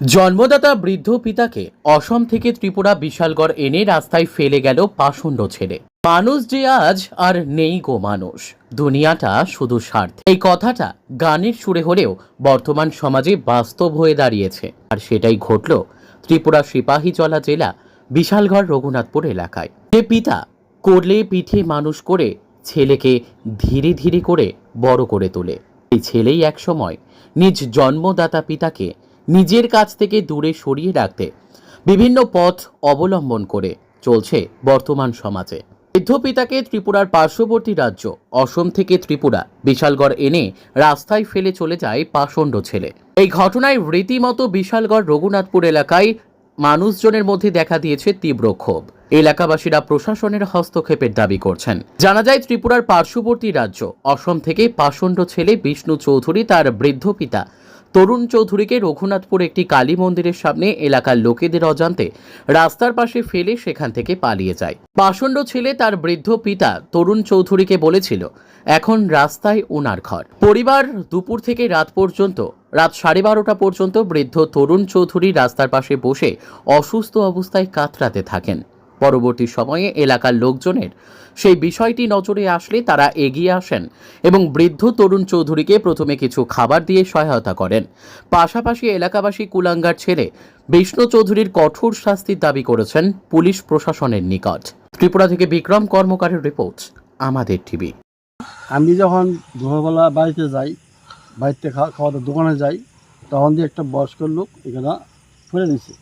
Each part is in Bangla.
জন্মদাতা বৃদ্ধ পিতাকে অসম থেকে ত্রিপুরা বিশালগড় এনে রাস্তায় ফেলে গেল পাষণ্ড ছেলে। মানুষ যে আজ আর নেই গো মানুষ। দুনিয়াটা শুধু স্বার্থ। এই কথাটা গানের সুরে হলেও বর্তমান সমাজে বাস্তব হয়ে দাঁড়িয়েছে। আর সেটাই ঘটল ত্রিপুরা সিপাহীজলা জেলা বিশালগড় রঘুনাথপুর এলাকায়। যে পিতা করলে পিঠে মানুষ করে ছেলেকে ধীরে ধীরে করে বড় করে তোলে। এই ছেলেই একসময় নিজ জন্মদাতা পিতাকে নিজের কাছ থেকে দূরে সরিয়ে রাখতে, বিভিন্ন পথ অবলম্বন করে চলছে বর্তমান সমাজে। বৃদ্ধ পিতাকে ত্রিপুরার পার্শ্ববর্তী রাজ্য, অসম থেকে ত্রিপুরা, বিশালগড় এনে রাস্তায় ফেলে চলে যায় পাষণ্ড ছেলে। এই ঘটনায় রীতিমতো বিশালগড় রঘুনাথপুর এলাকায় মানুষজনের মধ্যে দেখা দিয়েছে তীব্র ক্ষোভ। এলাকাবাসীরা প্রশাসনের হস্তক্ষেপের দাবি করছেন। জানা যায়, ত্রিপুরার পার্শ্ববর্তী রাজ্য, অসম থেকে পাষণ্ড ছেলে বিষ্ণু চৌধুরী তার বৃদ্ধ পিতা তরুণ চৌধুরীকে রঘুনাথপুর একটি কালী মন্দিরের সামনে এলাকার লোকেদের অজান্তে রাস্তার পাশে ফেলে সেখান থেকে পালিয়ে যায়। পাষণ্ড ছেলে তার বৃদ্ধ পিতা তরুণ চৌধুরীকে বলেছিল, এখন রাস্তায় ওনার ঘর। পরিবার দুপুর থেকে রাত পর্যন্ত, রাত সাড়ে বারোটা পর্যন্ত বৃদ্ধ তরুণ চৌধুরী রাস্তার পাশে বসে অসুস্থ অবস্থায় কাতরাতে থাকেন। পরবর্তী সময়ে এলাকার লোকজনের। সেই বিষয়টি নজরে আসলে তারা এগিয়ে আসেন এবং বৃদ্ধ তরুণ চৌধুরীকে প্রথমে কিছু খাবার দিয়ে সহায়তা করেন। পাশাপাশি এলাকাবাসী কুলাঙ্গার ছেলে বিষ্ণু চৌধুরীর কঠোর শাস্তির দাবি করেছেন পুলিশ প্রশাসনের নিকট। ত্রিপুরা থেকে বিক্রম কর্মকারের রিপোর্ট, আমাদের টিভি। আমি যখন দুপুরবেলা বাড়িতে যাই, বাড়িতে খাওয়া খাওয়া দোকানে যাই, তখন দিয়ে একটা বয়স্ক লোক এখানে ফুলে দিছে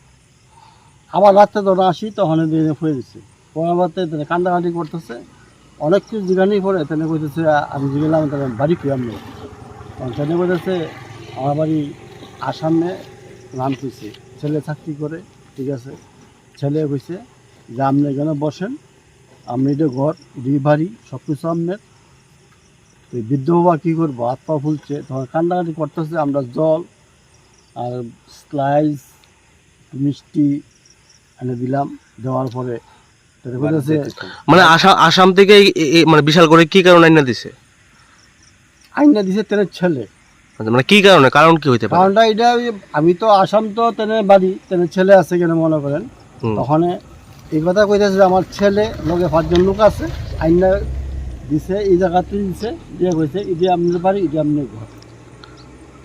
আবার রাত্রে যখন আসি, তখন দিয়ে ফুয়ে দিচ্ছে পরবর্তী তাহলে কান্দাকাটি করতেছে। অনেক কিছু জিগানি পরে তেনে কইতেছে, আমি জিগেলাম তাহলে বাড়ি ফিরে আমি তখন তেনে কইতেছে, আমার বাড়ি আসামে নাম কইছে। ছেলে চাকরি করে, ঠিক আছে। ছেলে কইছে যে, আপনি এখানে বসেন। আপনি এটা ঘর, দুই বাড়ি সব কিছু আপনার এই বৃদ্ধ বাবা কী করব? হাত পা ফুলছে। তখন কান্দাকাটি করতেছে, আমরা জল আর স্লাইস, মিষ্টি এনে দিলাম দেওয়ার পরে তারা মানে আসাম আসাম থেকে মানে বিশাল করে কি কারণে আইনা দিছে? আইনা দিছে তেনে ছেলে। আচ্ছা, মানে কি কারণে? কারণ কি হইতে পারে? কারণটা এটা আমি তো আসাম তো তেনে বাড়ি তেনে ছেলে আছে কেন মনে করেন। তখন এই কথা কইতেছে যে আমার ছেলে লগে পাঁচজন লোক আছে আইনা দিছে এই জায়গাতে দিছে দিয়ে কইছে এটি আপনার বাড়ি এটি আপনার ঘর।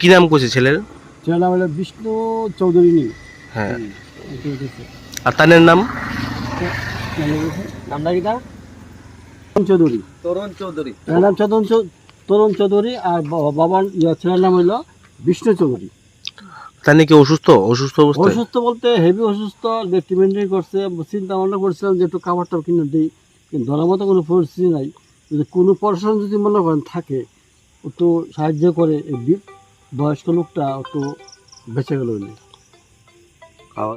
কি নাম কইছে ছেলের? ছেলের নাম হলো বিষ্ণু চৌধুরী নি। হ্যাঁ। আর তানের নাম? নামটা চৌধুরী। তরুণ চৌধুরী। এর নাম চৌধুরী তরুণ চৌধুরী আর বাবার ইয়া ছেলের নাম হইল বিষ্ণু চৌধুরী। তার নাকি অসুস্থ? অসুস্থ অসুস্থ বলতে হেভি অসুস্থ ট্রিটমেন্টই করছে চিন্তা ভাবনা করছিলাম যে একটু খাবার টাবার কিনে দিই কিন্তু ধরার মতো কোনো পরিস্থিতি নাই। যদি কোনো প্রশাসন যদি মনে করেন থাকে একটু সাহায্য করে বয়স্ক লোকটা একটু বেঁচে গেল।